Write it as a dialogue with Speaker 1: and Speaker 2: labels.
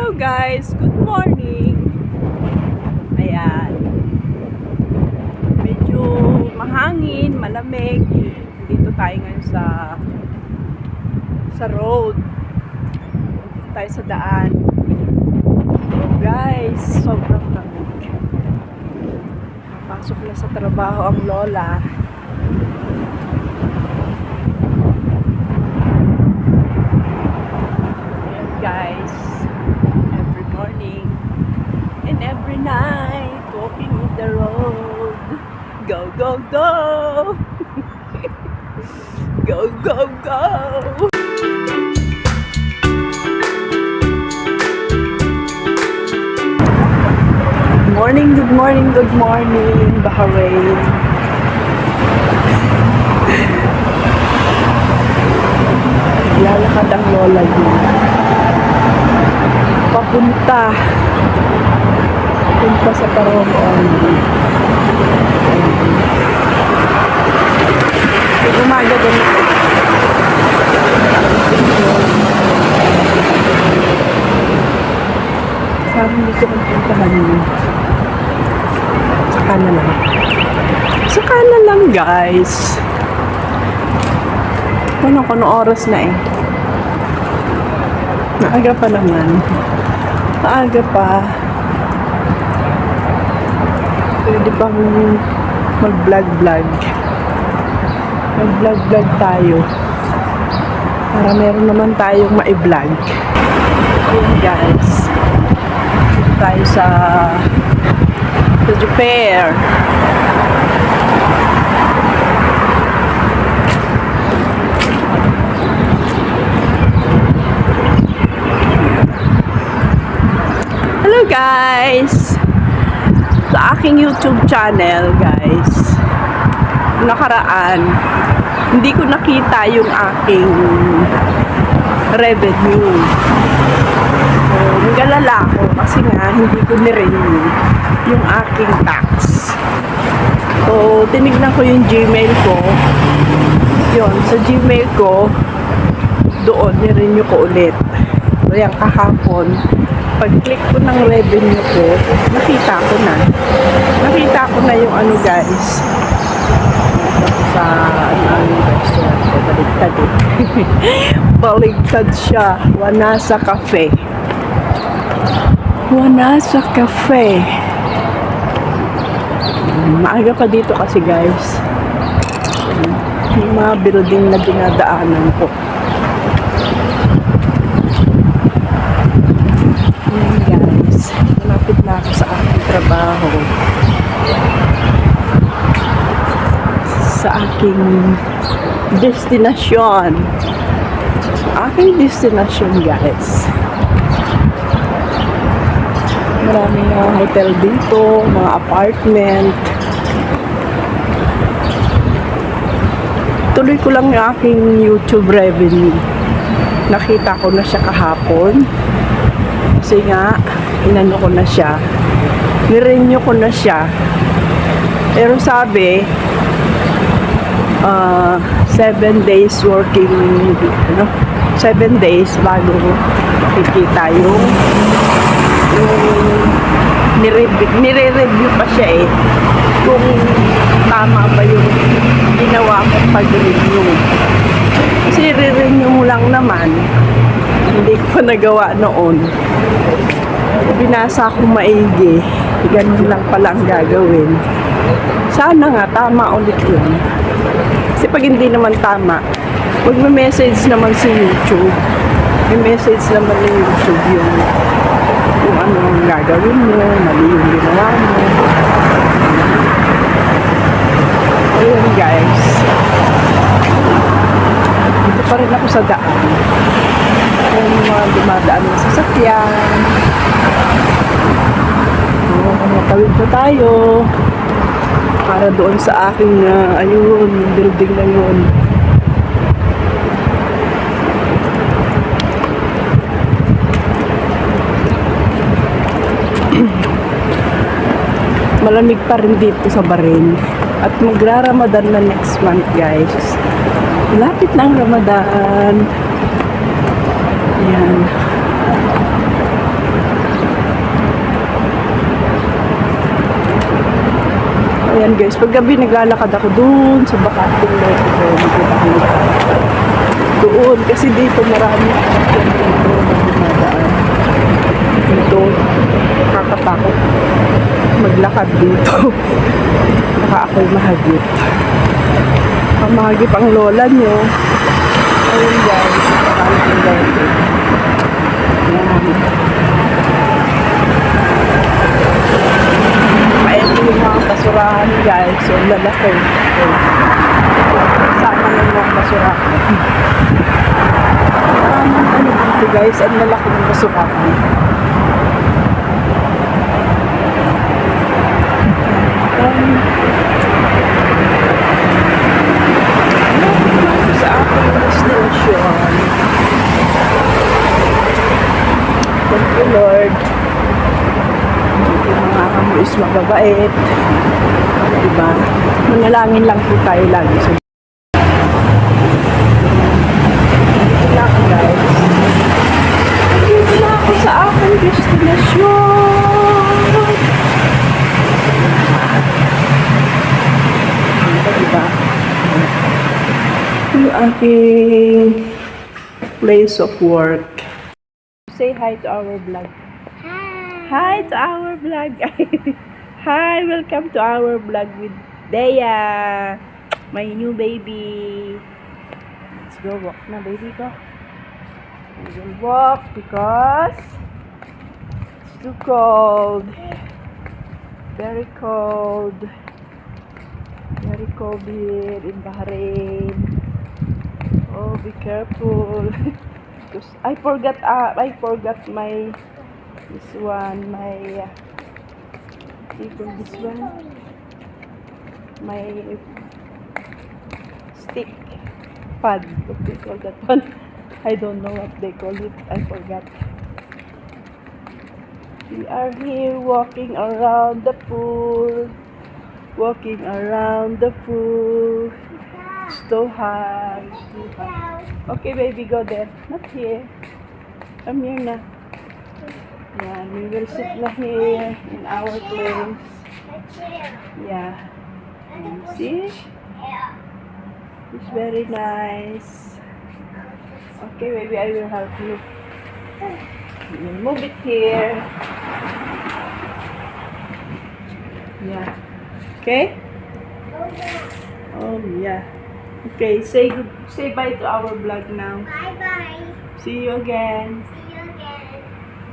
Speaker 1: Hello guys, good morning. Ayan. Medyo mahangin, malamig. Dito tayo ngayon sa sa road. Dito tayo sa daan. So guys, sobrang lamig. Pasok na sa trabaho ang lola. Ayan guys, every morning and every night, walking in the road. Go, go, go! go, go, go! Morning, good morning, good morning, Bahrain. Lalakad ang lola niya. Papunta. Papunta sa Karoon. Pag umaga ganito. Sabi dito kung puntahan niyo. Saka na lang. Saka na lang guys. Ano kung oras na eh. Maaga pa naman. Maaga pa. Pwede pang mag-vlog-vlog. Mag-vlog-vlog tayo. Para meron naman tayong ma-vlog. Ayun guys. Dito tayo sa sa Japan. Guys! Sa aking YouTube channel guys, nakaraan, hindi ko nakita yung aking revenue. So, nagalala ako kasi nga hindi ko nirenew yung aking tax. So, tinignan ko yung Gmail ko. Yun, sa Gmail ko, doon, nirenew ko ulit. So, yung kahapon, pag-click ko ng revenue ko, nakita ko na. Nakita ko na yung ano guys. Sa ano restaurant ko, baligtad eh. baligtad siya. Wanasa Cafe. Wanasa Cafe. Maaga pa dito kasi guys. Yung mga building na dinadaanan ko. Ayan guys, malapit na ako sa aking trabaho. Sa aking destinasyon. Aking destinasyon guys. Maraming mga hotel dito, mga apartment. Tuloy ko lang yung aking YouTube revenue. Nakita ko na siya kahapon. Kasi nga, inano ko na siya. Nirenew ko na siya. Pero sabi, uh, seven days working, ano, seven days bago makikita yung, yung nire-review pa siya eh. Kung tama ba yung ginawa kong pag-review. Kasi re-renew mo lang naman. Hindi ko nagawa noon. Binasa ko maigi. Ganun lang pala ang gagawin. Sana nga, tama ulit yun. Kasi pag hindi naman tama, huwag may message naman sa YouTube. May message naman ng YouTube yung kung ano ang gagawin mo, mali yung ginawa mo. Ayun guys. Dito pa rin ako sa daan. Dumadaan na sasakyan. So, matawid na tayo. Para doon sa aking, uh, ayun, building na yun. Malamig pa rin dito sa Bahrain. At magra-Ramadan na next month, guys. Lapit na ang Ramadan. Ayan. Ayan guys, paggabi naglalakad ako doon sa Bakating Lake. Ayan, nakita doon kasi dito marami dito na dumadaan. Dito, kakatakot maglakad dito. Baka ako'y mahagip. Ang mahagip ang lola nyo. Ayun guys. Maayos yung guys. So, lalaki. Sama ng mga ano guys. Ang lalaki ng basurahan. Um, sa aking destination. Thank you Lord. Yung mga kamo is mababait. Diba? Manalangin lang po tayo lagi sa aking diba? Place of work. Say hi to our vlog. Hi to our vlog. Hi, welcome to our vlog with Dea. My new baby. Let's go walk na, baby ko. We will walk because it's too cold. Very cold. Very cold here in Bahrain. Oh, be careful. because I forgot, uh, I forgot my this one, my uh, people this one, my stick pad. What they call that one? I don't know what they call it. I forgot. We are here walking around the pool. Walking around the pool. It's so hot. Okay, baby, go there. Not here. Come here na. Yeah, we will sit na here in our place. Yeah. And see? It's very nice. Okay, baby, I will help you. We'll move it here. Yeah. Okay? Oh, yeah. Okay, say good, say bye to our vlog now.
Speaker 2: Bye bye.
Speaker 1: See you again.